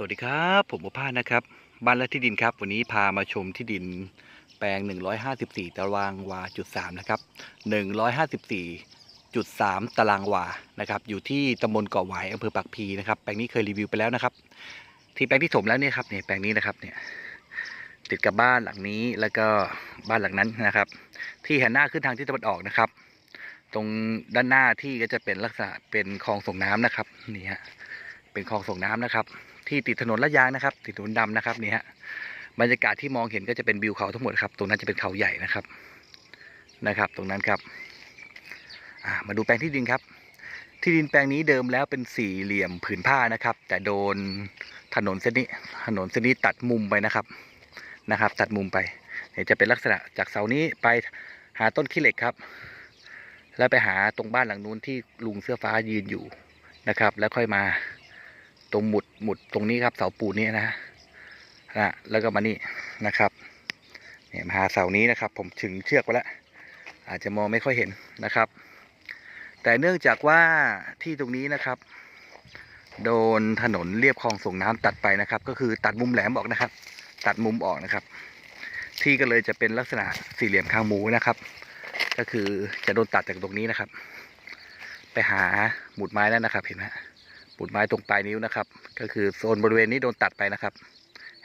สวัสดีครับ ผมประภาสนะครับ บ้านและที่ดินครับ วันนี้พามาชมที่ดินแปลง 154 ตารางวาจุด3นะครับ154จุด3ตารางวานะครับอยู่ที่ตำบลเกาะหวายอำเภอปากพีนะครับแปลงนี้เคยรีวิวไปแล้วนะครับ ที่แปลงที่ถมแล้วเนี่ยครับเนี่ยแปลงนี้นะครับเนี่ยติดกับบ้านหลังนี้แล้วก็บ้านหลังนั้นนะครับ ที่หันหน้าขึ้นทางทิศตะวันออกนะครับ ตรงด้านหน้าที่ก็จะเป็นลักษณะเป็นคลองส่งน้ำนะครับนี่ฮะเป็นคลองส่งน้ำนะครับ ที่ติดถนนลาดยางนะครับ ติดถนนดำนะครับนี่ฮะบรรยากาศที่มองเห็นก็จะเป็นวิวเขาทั้งหมดครับ ตรงนั้นจะเป็นเขาใหญ่นะครับนะครับ ตรงนั้นครับมาดูแปลงที่ดินครับ ที่ดินแปลงนี้เดิมแล้วเป็นสี่เหลี่ยมผืนผ้านะครับ แต่โดนถนนเส้นนี้ถนนเส้นนี้ตัดมุมไปนะครับนะครับ ตัดมุมไปเนี่ยจะเป็นลักษณะจากเสานี้ไปหาต้นขี้เหล็กครับ แล้วไปหาตรงบ้านหลังนู้นที่ลุงเสื้อฟ้ายืนอยู่นะครับ แล้วค่อยมา ตรงหมุดหมุดตรงนี้ครับเสาปูนนี้นะนะแล้วก็มานี่นะครับเนี่ยมาหาเสานี้นะครับ ผมถึงเชือกไปแล้วอาจจะมองไม่ค่อยเห็นนะครับ แต่เนื่องจากว่าที่ตรงนี้นะครับ โดนถนนเรียบคลองส่งน้ำตัดไปนะครับ ก็คือตัดมุมแหลมออกนะครับ ตัดมุมออกนะครับ ที่ก็เลยจะเป็นลักษณะสี่เหลี่ยมคางหมูนะครับ ก็คือจะโดนตัดจากตรงนี้นะครับ ไปหาหมุดไม้นั่นนะครับเห็นไหม ฮะหมุดไม้ตรงปลายนิ้วนะครับ ก็คือโซนบริเวณนี้โดนตัดไปนะครับ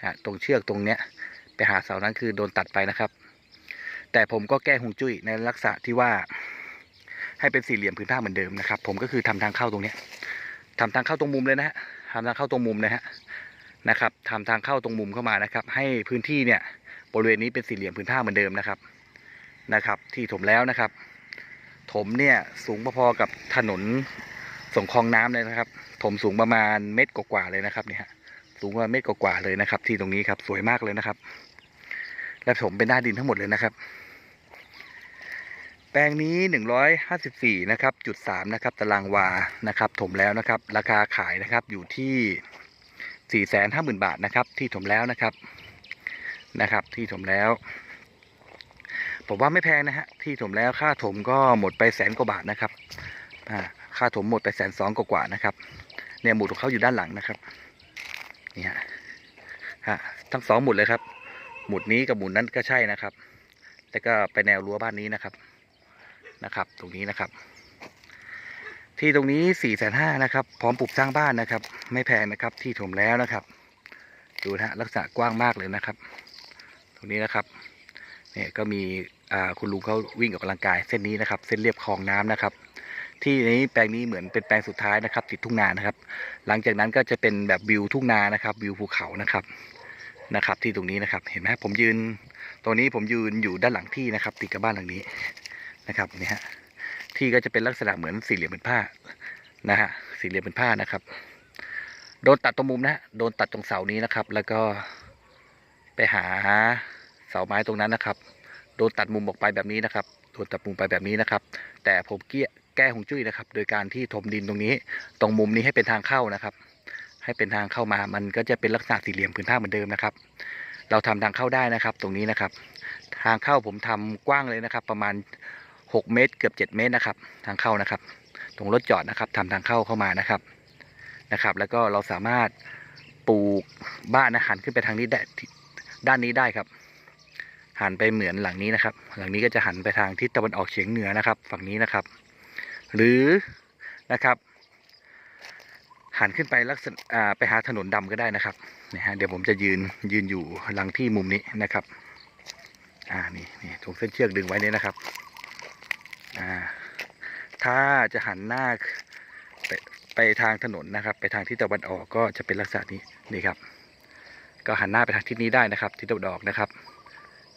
ฮะตรงเชือกตรงเนี้ยไปหาเสานั้นคือโดนตัดไปนะครับ แต่ผมก็แก้หงจุ้ยในลักษณะที่ว่า ให้เป็นสี่เหลี่ยมพื้นผ้าเหมือนเดิมนะครับ ผมก็คือทำทางเข้าตรงเนี้ยทำทางเข้าตรงมุมเลยนะฮะทำทางเข้าตรงมุมนะฮะนะครับทำทางเข้าตรงมุมเข้ามานะครับ ให้พื้นที่เนี่ยบริเวณนี้เป็นสี่เหลี่ยมพื้นผ้าเหมือนเดิมนะครับนะครับ ที่ถมแล้วนะครับ ถมเนี่ยสูงพอๆกับถนน ส่งคลองน้ำเลยนะครับ ถมสูงประมาณเมตรกว่าๆเลยนะครับเนี่ยฮะสูงประมาณเมตรกว่าๆเลยนะครับ ที่ตรงนี้ครับสวยมากเลยนะครับ และถมเป็นหน้าดินทั้งหมดเลยนะครับ แปลงนี้หนึ่งร้อยห้าสิบสี่นะครับจุดสามนะครับตารางวานะครับ ถมแล้วนะครับ ราคาขายนะครับอยู่ที่สี่แสนห้าหมื่นบาทนะครับ ที่ถมแล้วนะครับนะครับ ที่ถมแล้วผมว่าไม่แพงนะฮะที่ถมแล้วค่าถมก็หมดไปแสนกว่าบาทนะครับอ่า ค่าถมหมดไปแสนสองกว่าๆนะครับ เนี่ยหมุดของเขาอยู่ด้านหลังนะครับ นี่ฮะฮะทั้งสองหมุดเลยครับ หมุดนี้กับหมุดนั้นก็ใช่นะครับ แล้วก็ไปแนวรั้วบ้านนี้นะครับนะครับ ตรงนี้นะครับ ที่ตรงนี้สี่แสนห้านะครับ พร้อมปลูกสร้างบ้านนะครับ ไม่แพงนะครับ ที่ถมแล้วนะครับ ดูนะฮะลักษณะกว้างมากเลยนะครับ ตรงนี้นะครับเนี่ยก็มีคุณลุงเขาวิ่งออกกำลังกายเส้นนี้นะครับ เส้นเรียบคลองน้ำนะครับ ที่นี้แปลงนี้เหมือนเป็นแปลงสุดท้ายนะครับ ติดทุ่งนานะครับ หลังจากนั้นก็จะเป็นแบบวิวทุ่งนานะครับวิวภูเขานะครับนะครับ ที่ตรงนี้นะครับ เห็นไหมผมยืนตรงนี้ผมยืนอยู่ด้านหลังที่นะครับ ติดกับบ้านหลังนี้นะครับนี่ฮะที่ก็จะเป็นลักษณะเหมือนสี่เหลี่ยมเป็นผ้านะฮะสี่เหลี่ยมเป็นผ้านะครับ โดนตัดตรงมุมนะฮะโดนตัดตรงเสานี้นะครับ แล้วก็ไปหาเสาไม้ตรงนั้นนะครับ โดนตัดมุมออกไปแบบนี้นะครับโดนตัดมุมไปแบบนี้นะครับ แต่ผมเกี้ย แก้หงจุ้ยนะครับ โดยการที่ถมดินตรงนี้ ตรงมุมนี้ให้เป็นทางเข้านะครับ ให้เป็นทางเข้ามามันก็จะเป็นลักษณะสี่เหลี่ยมพื้นผ้าเหมือนเดิมนะครับ เราทำทางเข้าได้นะครับ ตรงนี้นะครับ ทางเข้าผมทำกว้างเลยนะครับ ประมาณ 6 เมตร เกือบ 7 เมตรนะครับ ทางเข้านะครับ ตรงรถจอดนะครับทำทางเข้าเข้ามานะครับนะครับ แล้วก็เราสามารถปลูกบ้านนะหันขึ้นไปทางนี้ได้ด้านนี้ได้ครับ หันไปเหมือนหลังนี้นะครับ หลังนี้ก็จะหันไปทางทิศตะวันออกเฉียงเหนือนะครับ ฝั่งนี้นะครับ หรือนะครับ หันขึ้นไปลักษณะไปหาถนนดำก็ได้นะครับนะฮะเดี๋ยวผมจะยืนยืนอยู่หลังที่มุมนี้นะครับอ่านี่นี่ตรงเส้นเชือกดึงไว้เนี่ยนะครับอ่าถ้าจะหันหน้าไปไปทางถนนนะครับ ไปทางทิศตะวันออกก็จะเป็นลักษณะนี้นี่ครับ ก็หันหน้าไปทางทิศนี้ได้นะครับทิศตะวันออกนะครับ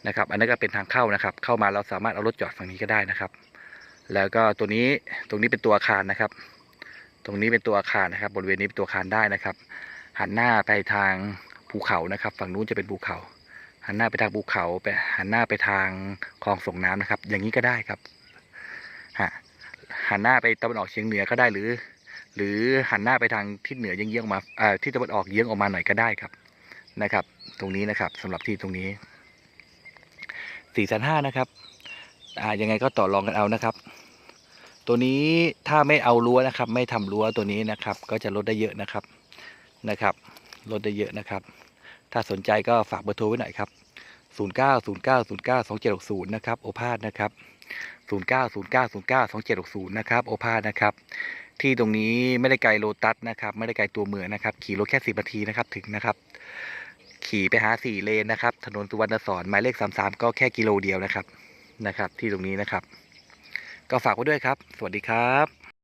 นะครับ อันนั้นก็เป็นทางเข้านะครับ เข้ามาเราสามารถเอารถจอดฝั่งนี้ก็ได้นะครับ แล้วก็ตัวนี้ตรงนี้เป็นตัวอาคารนะครับ ตรงนี้เป็นตัวอาคารนะครับ บริเวณนี้เป็นตัวอาคารได้นะครับ หันหน้าไปทางภูเขานะครับ ฝั่งนู้นจะเป็นภูเขา หันหน้าไปทางภูเขาไปหันหน้าไปทางคลองส่งน้ำนะครับ อย่างนี้ก็ได้ครับฮะหันหน้าไปตะวันออกเฉียงเหนือก็ได้หรือ หรือหันหน้าไปทางทิศเหนือเยื้องๆออกมาอ่าทิศตะวันออกเยื้องออกมาหน่อยก็ได้ครับนะครับ ตรงนี้นะครับสำหรับที่ตรงนี้สี่แสนห้านะครับอ่ายังไงก็ต่อรองกันเอานะครับ ตัวนี้ถ้าไม่เอารั้วนะครับ ไม่ทำรั้วตัวนี้นะครับ ก็จะลดได้เยอะนะครับนะครับ ลดได้เยอะนะครับ ถ้าสนใจก็ฝากเบอร์โทรไว้หน่อยครับ 0 9 0 9 0 9 2 7 6 0 นะครับโอภาสนะครับ 0 9 0 9 0 9 2 7 6 0 นะครับโอภาสนะครับ ที่ตรงนี้ไม่ได้ไกลโลตัสนะครับ ไม่ได้ไกลตัวเมืองนะครับ ขี่รถแค่10นาทีนะครับถึงนะครับ ขี่ไปหาสี่เลนนะครับ ถนนสุวรรณสอนหมายเลข33ก็แค่กิโลเดียวนะครับนะครับ ที่ตรงนี้นะครับ ก็ฝากไว้ด้วยครับ สวัสดีครับ